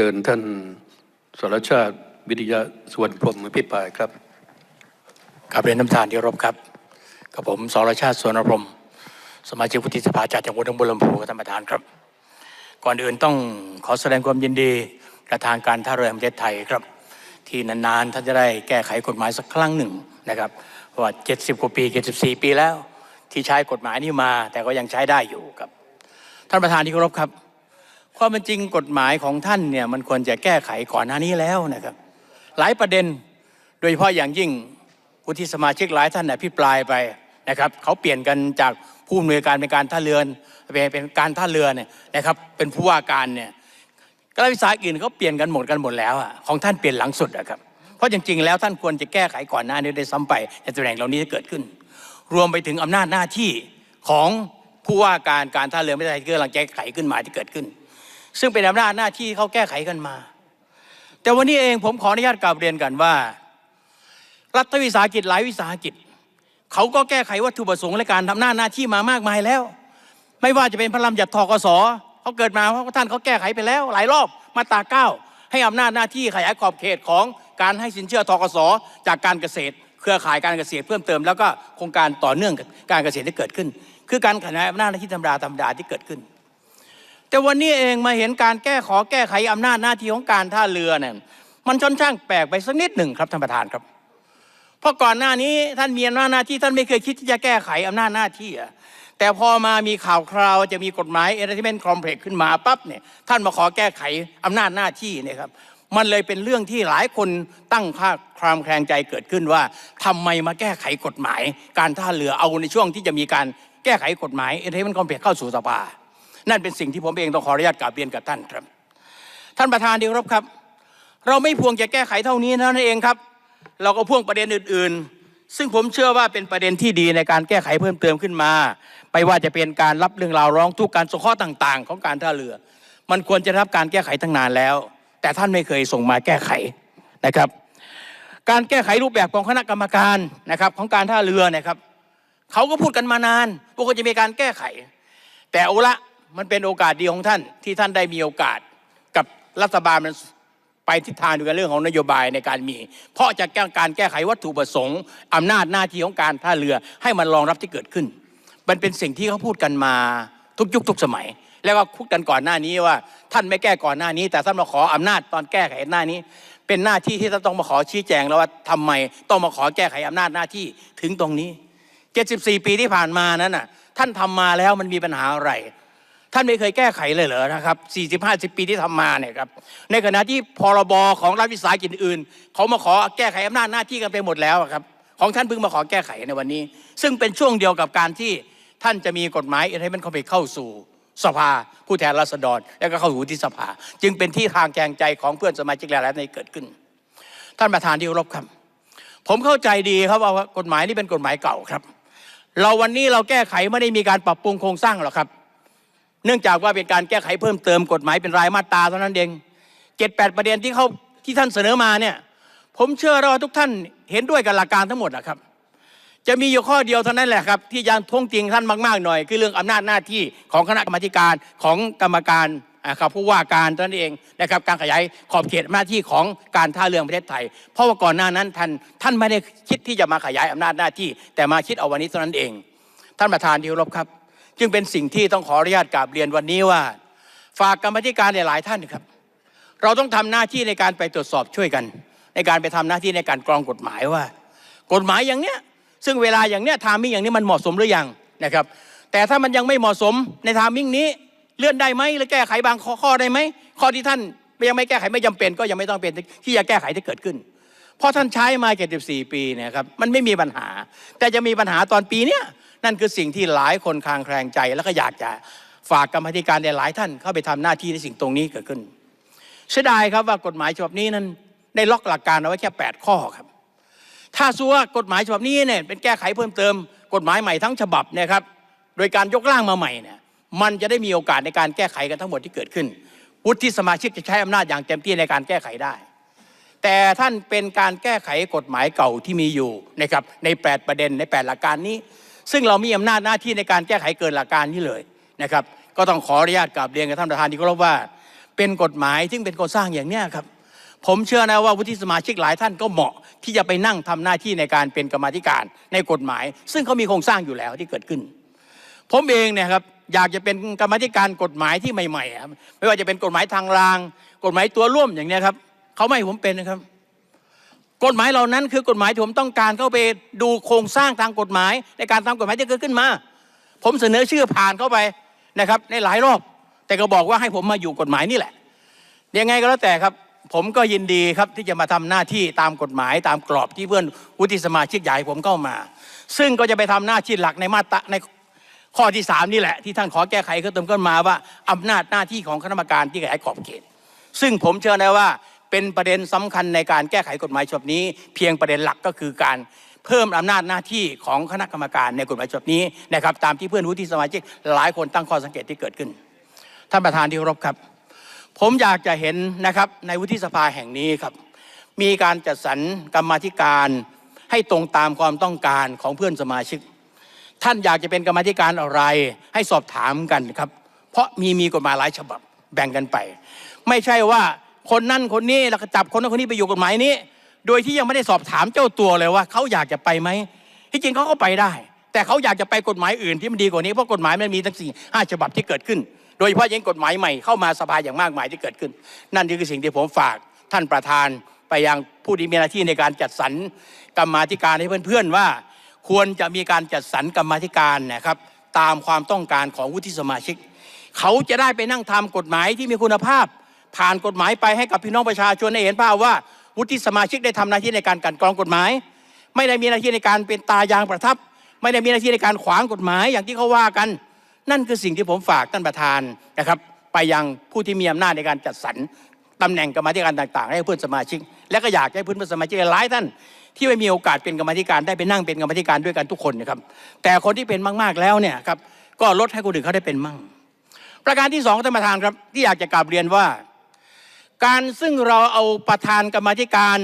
ชิญท่านสรชาติวิทยาสวนพรมอภิปรายครับกับเรียนน้ำทานที่รบครับกับผมสรชาติสวนพรมสมาชิกวุฒิสภาจากจังหวัดหนองบัวลำพูท่านประธานครับ ก่อนอื่นต้องขอแสดงความยินดีกับทางการท่าเรือแห่งประเทศไทยครับ ที่นานๆท่านจะได้แก้ไขกฎหมายสักครั้งหนึ่งนะครับเพราะว่า 70 กว่าปี 74 ปีแล้ว ที่ใช้กฎหมายนี้มา แต่ก็ยังใช้ได้อยู่ครับ ท่านประธานที่เคารพครับ ความเป็นจริงกฎหมายของท่านเนี่ยมันควรจะแก้ไขก่อนหน้านี้แล้วนะครับ หลายประเด็นโดยเฉพาะอย่างยิ่งวุฒิสมาชิกหลายท่านอภิปรายไปนะครับเขาเปลี่ยนกันจากผู้อำนวยการเป็นการท่าเรือเป็นเป็นการท่าเรือเนี่ยนะครับเป็นผู้ว่าการเนี่ยรัฐวิสาหกิจอื่นเขาเปลี่ยนกันหมดกันหมดแล้วอะของท่านเปลี่ยนหลังสุดอะครับเพราะจริงๆแล้วท่านควรจะแก้ไขก่อนหน้านี้ได้ซ้ำไปในตำแหน่งเหล่านี้ที่เกิดขึ้น รวมไปถึงอำนาจหน้าที่ของผู้ว่าการการท่าเรือไม่ได้ที่กำลังแก้ไขขึ้นมาที่เกิดขึ้น ซึ่งเป็นอำนาจหน้าที่เขาแก้ไขกันมา แต่วันนี้เองผมขออนุญาตกราบเรียนกันว่า รัฐวิสาหกิจหลายวิสาหกิจเขาก็แก้ไขวัตถุประสงค์และการทำหน้าหน้าที่มามากมายแล้ว ไม่ว่าจะเป็นพระรำจัดทกสเขาเกิดมาเพราะท่านเขาแก้ไขไปแล้ว หลายรอบมาตราเก้าให้อำนาจหน้าที่ขยายขอบเขตของการให้สินเชื่อทกสจากการเกษตร เครือข่ายการเกษตรเพิ่มเติม แล้วก็โครงการต่อเนื่องการเกษตรที่เกิดขึ้น คือการขยายอำนาจหน้าที่ธรรมดาธรรมดาที่เกิดขึ้น แต่วันนี้เองมาเห็นการแก้ขอแก้ไขอำนาจหน้าที่ของการท่าเรือเนี่ยมันค่อนข้างแปลกไปสักนิดหนึ่งครับท่านประธานครับ เพราะก่อนหน้านี้ท่านมีอำนาจหน้าที่ท่านไม่เคยคิดที่จะแก้ไขอำนาจหน้าที่อะแต่พอมามีข่าวคราวจะมีกฎหมายเอ r ที่เป็นคอมเพล็กขึ้นมาปั๊บเนี่ยท่านมาขอแก้ไขอำนาจหน้าที่เนี่ยครับมันเลยเป็นเรื่องที่หลายคนตั้งค่าความแคลงใจเกิดขึ้นว่าทำไมมาแก้ไขกฎหมาย การท่าเรือเอาในช่วงที่จะมีการแก้ไขกฎหมายเอ r ที่เป็นคอมเพล็กเข้าสู่สภา นั่นเป็นสิ่งที่ผมเองต้องขออนุญาตกราบเรียนกับท่านครับ ท่านประธานที่เคารพครับ เราไม่พวงจะแก้ไขเท่านี้เท่านั้นเองครับ เราก็พ่วงประเด็นอื่น ๆ ซึ่งผมเชื่อว่าเป็นประเด็นที่ดีในการแก้ไขเพิ่มเติมขึ้นมา ไม่ว่าจะเป็นการรับเรื่องราวร้องทุกข์การสงเคราะห์ต่างๆ ของการท่าเรือ มันควรจะรับการแก้ไขตั้งนานแล้ว แต่ท่านไม่เคยส่งมาแก้ไขนะครับ การแก้ไขรูปแบบของคณะกรรมการนะครับของการท่าเรือนะครับเขาก็พูดกันมานานว่าควรจะมีการแก้ไข แต่เอาละ มันเป็นโอกาสดีของท่านที่ท่านได้มีโอกาสกับรัฐบาลมันไปทิศทางเดียวกันเรื่องของนโยบายในการมี เพราะจะแก้การแก้ไขวัตถุประสงค์อำนาจหน้าที่ของการท่าเรือให้มันรองรับที่เกิดขึ้น มันเป็นสิ่งที่เขาพูดกันมาทุกยุคทุกสมัย แล้วก็พูดกันก่อนหน้านี้ว่า ท่านไม่แก้ก่อนหน้านี้ แต่ท่านมาขออำนาจตอนแก้ไขหน้านี้ เป็นหน้าที่ที่ท่านต้องมาขอชี้แจงแล้วว่าทำไมต้องมาขอแก้ไขอำนาจหน้าที่ถึงตรงนี้ 74 ปีที่ผ่านมานั้นน่ะท่านทำมาแล้วมันมีปัญหาอะไร ท่านไม่เคยแก้ไขเลยเหรอนะครับ 40 50 ปีที่ทำมาเนี่ยครับ ในขณะที่พรบของรัฐวิสาหกิจอื่น เขามาขอแก้ไขอำนาจหน้าที่กันไปหมดแล้วครับ ของท่านเพิ่งมาขอแก้ไขในวันนี้ ซึ่งเป็นช่วงเดียวกับการที่ท่านจะมีกฎหมายอะไรมันเข้าไปเข้าสู่สภาผู้แทนราษฎร แล้วก็เข้าสู่ที่สภา จึงเป็นที่ทางแจงใจของเพื่อนสมาชิกหลายๆในเกิดขึ้น ท่านประธานที่เคารพครับ ผมเข้าใจดีครับว่ากฎหมายนี้เป็นกฎหมายเก่าครับ เราวันนี้เราแก้ไขไม่ได้มีการปรับปรุงโครงสร้างหรอกครับ เนื่องจากว่าเป็นการแก้ไขเพิ่มเติมกฎหมายเป็นรายมาตราเท่านั้นเองเจ็ดแปดประเด็นที่เขาที่ท่านเสนอมาเนี่ย ผมเชื่อว่าทุกท่านเห็นด้วยกับหลักการทั้งหมดนะครับ จะมีอยู่ข้อเดียวเท่านั้นแหละครับ ที่ยังท้วงติงท่านมากๆหน่อย คือเรื่องอำนาจหน้าที่ของคณะกรรมการของกรรมการครับผู้ว่าการท่านเองนะครับการขยายขอบเขตหน้าที่ของการท่าเรือประเทศไทย เพราะว่าก่อนหน้านั้นท่านท่านไม่ได้คิดที่จะมาขยายอำนาจหน้าที่ แต่มาคิดเอาวันนี้เท่านั้นเอง ท่านประธานที่เคารพครับ จึงเป็นสิ่งที่ต้องขออนุญาตกราบเรียนวันนี้ว่า ฝากกรรมธิการหลาย ๆ ท่านครับ เราต้องทำหน้าที่ในการไปตรวจสอบช่วยกัน ในการไปทำหน้าที่ในการกรองกฎหมายว่า กฎหมายอย่างเนี้ยซึ่งเวลาอย่างเนี้ยทามิ่งอย่างนี้มันเหมาะสมหรือยังนะครับ แต่ถ้ามันยังไม่เหมาะสมในทามิ่งนี้เลื่อนได้ไหมหรือแก้ไขบางข้อขอได้ไหมข้อที่ท่านยังไม่แก้ไขไม่จำเป็น ก็ยังไม่ต้องเป็นที่จะแก้ไขที่เกิดขึ้น เพราะท่านใช้มา 74 ปีเนี่ยครับมันไม่มีปัญหา แต่จะมีปัญหาตอนปีเนี้ย นั่นคือสิ่งที่หลายคนคลางแคลงใจ แล้วก็อยากจะฝากกรรมธิการในหลายท่านเข้าไปทำหน้าที่ในสิ่งตรงนี้เกิดขึ้นเสียดายครับว่ากฎหมายฉบับนี้นั้นได้ล็อกหลักการเอาไว้แค่ 8 ข้อครับ ถ้าซัวากฎหมายฉบับนี้เนี่ยเป็นแก้ไขเพิ่มเติม กฎหมายใหม่ทั้งฉบับเนยครับโดยการยกร่างมาใหม่เนี่ยมันจะได้มีโอกาสในการแก้ไขกันทั้งหมดที่เกิดขึ้น วุฒิสมาชิกจะใช้อำนาจอย่างเต็มที่ในการแก้ไขได้ แต่ท่านเป็นการแก้ไขกฎหมายเก่าที่มีอยู่นะครับใน 8 ประเด็นใน 8 หลักการนี้ ซึ่งเรามีอำนาจหน้าที่ในการแก้ไขเกินหลักการนี้เลยนะครับ ก็ต้องขออนุญาตกราบเรียนกับท่านประธานที่เคารพว่า เป็นกฎหมายที่เป็นโครงสร้างอย่างเนี้ยครับ ผมเชื่อนะว่าวุฒิสมาชิกหลายท่านก็เหมาะที่จะไปนั่งทำหน้าที่ในการเป็นกรรมธิการในกฎหมาย ซึ่งเขามีโครงสร้างอยู่แล้วที่เกิดขึ้น ผมเองเนี่ยครับอยากจะเป็นกรรมธิการกฎหมายที่ใหม่ๆครับไม่ว่าจะเป็นกฎหมายทางราง กฎหมายตัวร่วมอย่างเนี้ยครับเขาไม่ให้ผมเป็นนะครับ กฎหมายเหล่านั้นคือกฎหมายที่ผมต้องการเข้าไปดูโครงสร้างทางกฎหมาย ในการทำกฎหมายที่เกิดขึ้นมา ผมเสนอชื่อผ่านเข้าไปนะครับในหลายรอบ แต่ก็บอกว่าให้ผมมาอยู่กฎหมายนี่แหละยังไงก็แล้วแต่ครับ ผมก็ยินดีครับที่จะมาทำหน้าที่ตามกฎหมายตามกรอบที่เพื่อนวุฒิสมาชิกใหญ่ผมเข้ามา ซึ่งก็จะไปทำหน้าที่หลักในมาตราในข้อที่สามนี่แหละ ที่ท่านขอแก้ไขก็เติมขึ้นมาว่าอำนาจหน้าที่ของคณะกรรมการที่ขยายขอบเขตซึ่งผมเชื่อได้ว่า เป็นประเด็นสำคัญในการแก้ไขกฎหมายฉบับนี้ เพียงประเด็นหลักก็คือการเพิ่มอำนาจหน้าที่ของคณะกรรมการในกฎหมายฉบับนี้นะครับตามที่เพื่อนวุฒิสมาชิกหลายคนตั้งข้อสังเกตที่เกิดขึ้น ท่านประธานที่เคารพครับ ผมอยากจะเห็นนะครับในวุฒิสภาแห่งนี้ครับ มีการจัดสรรกรรมธิการให้ตรงตามความต้องการของเพื่อนสมาชิก ท่านอยากจะเป็นกรรมธิการอะไรให้สอบถามกันครับ เพราะมีมีกฎหมายหลายฉบับแบ่งกันไป ไม่ใช่ว่า คนนั่นคนนี้แล้วก็จับคนนั้นคนนี้ไปอยู่กฎหมายนี้ โดยที่ยังไม่ได้สอบถามเจ้าตัวเลยว่าเขาอยากจะไปไหมที่จริงเขาก็ไปได้ แต่เขาอยากจะไปกฎหมายอื่นที่มันดีกว่านี้เพราะกฎหมายมันมีทั้งสี่ห้าฉบับที่เกิดขึ้น โดยเฉพาะยิ่งกฎหมายใหม่เข้ามาสภาอย่างมากมายที่เกิดขึ้น นั่นคือสิ่งที่ผมฝากท่านประธานไปยังผู้ที่มีหน้าที่ในการจัดสรรกรรมาธิการให้เพื่อนๆว่า ควรจะมีการจัดสรรกรรมาธิการนะครับตามความต้องการของวุฒิสมาชิก เขาจะได้ไปนั่งทำกฎหมายที่มีคุณภาพ ผ่านกฎหมายไปให้กับพี่น้องประชาชนได้เห็นภาพว่าวุฒิสมาชิกได้ทำหน้าที่ในการกันกรองกฎหมาย ไม่ได้มีหน้าที่ในการเป็นตายางประทับ ไม่ได้มีหน้าที่ในการขวางกฎหมายอย่างที่เขาว่ากัน นั่นคือสิ่งที่ผมฝากท่านประธานนะครับ ไปยังผู้ที่มีอำนาจในการจัดสรรตำแหน่งกรรมธิการต่าง ๆ ให้เพื่อนสมาชิก และก็อยากให้เพื่อนสมาชิกหลายท่าน ที่ไม่มีโอกาสเป็นกรรมธิการได้ไปนั่งเป็นกรรมธิการด้วยกันทุกคนนะครับ แต่คนที่เป็นมากๆแล้วเนี่ยครับก็ลดให้คนอื่นเขาได้เป็นมั่ง ประการที่สองท่านประธานครับที่อยากจะกราบเรียนว่า การซึ่งเราเอาประธานกรรมธิการ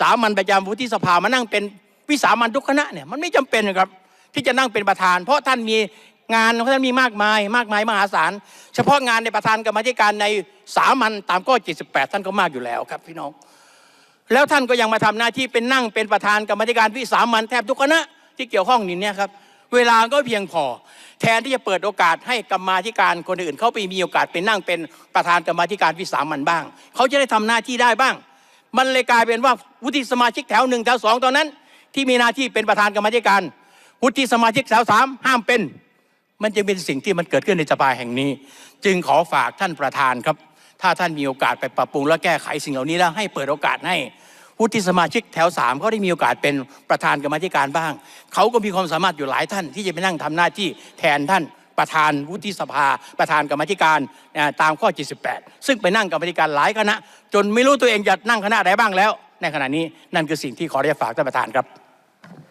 สามัญประจำวุฒิสภามานั่งเป็นวิสามัญทุกคณะเนี่ยมันไม่จำเป็นครับที่จะนั่งเป็นประธาน เพราะท่านมีงานของท่านมีมากมายมากมายมหาศาลเฉพาะงานในประธานกรรมธิการในสามัญตามข้อ 78 ท่านก็มากอยู่แล้วครับพี่น้อง แล้วท่านก็ยังมาทำหน้าที่เป็นนั่งเป็นประธานกรรมธิการวิสามันแทบทุกคณะที่เกี่ยวข้องนี่เนี่ยครับ เวลาก็เพียงพอ แทนที่จะเปิดโอกาสให้กรรมาธิการคนอื่นเขาไปมีโอกาสเป็นนั่งเป็นประธานกรรมาธิการวิสามันบ้าง เขาจะได้ทำหน้าที่ได้บ้าง มันเลยกลายเป็นว่าวุฒิสมาชิกแถวหนึ่งแถวสองตอนนั้น ที่มีหน้าที่เป็นประธานกรรมาธิการวุฒิสมาชิกแถวสามห้ามเป็น มันจึงเป็นสิ่งที่มันเกิดขึ้นในสภาแห่งนี้ จึงขอฝากท่านประธานครับ ถ้าท่านมีโอกาสไปปรับปรุงและแก้ไขสิ่งเหล่านี้แล้วให้เปิดโอกาสให้ วุฒิสมาชิกแถวสามเขาได้มีโอกาสเป็นประธานกรรมธิการบ้าง เขาก็มีความสามารถอยู่หลายท่าน ที่จะไปนั่งทำหน้าที่แทนท่านประธานวุฒิสภา ประธานกรรมธิการตามข้อ 78 ซึ่งไปนั่งกรรมธิการหลายคณะ จนไม่รู้ตัวเองจะนั่งคณะไหนบ้างแล้ว ในขณะนี้นั่นคือสิ่งที่ขอได้ฝากท่านประธานครับ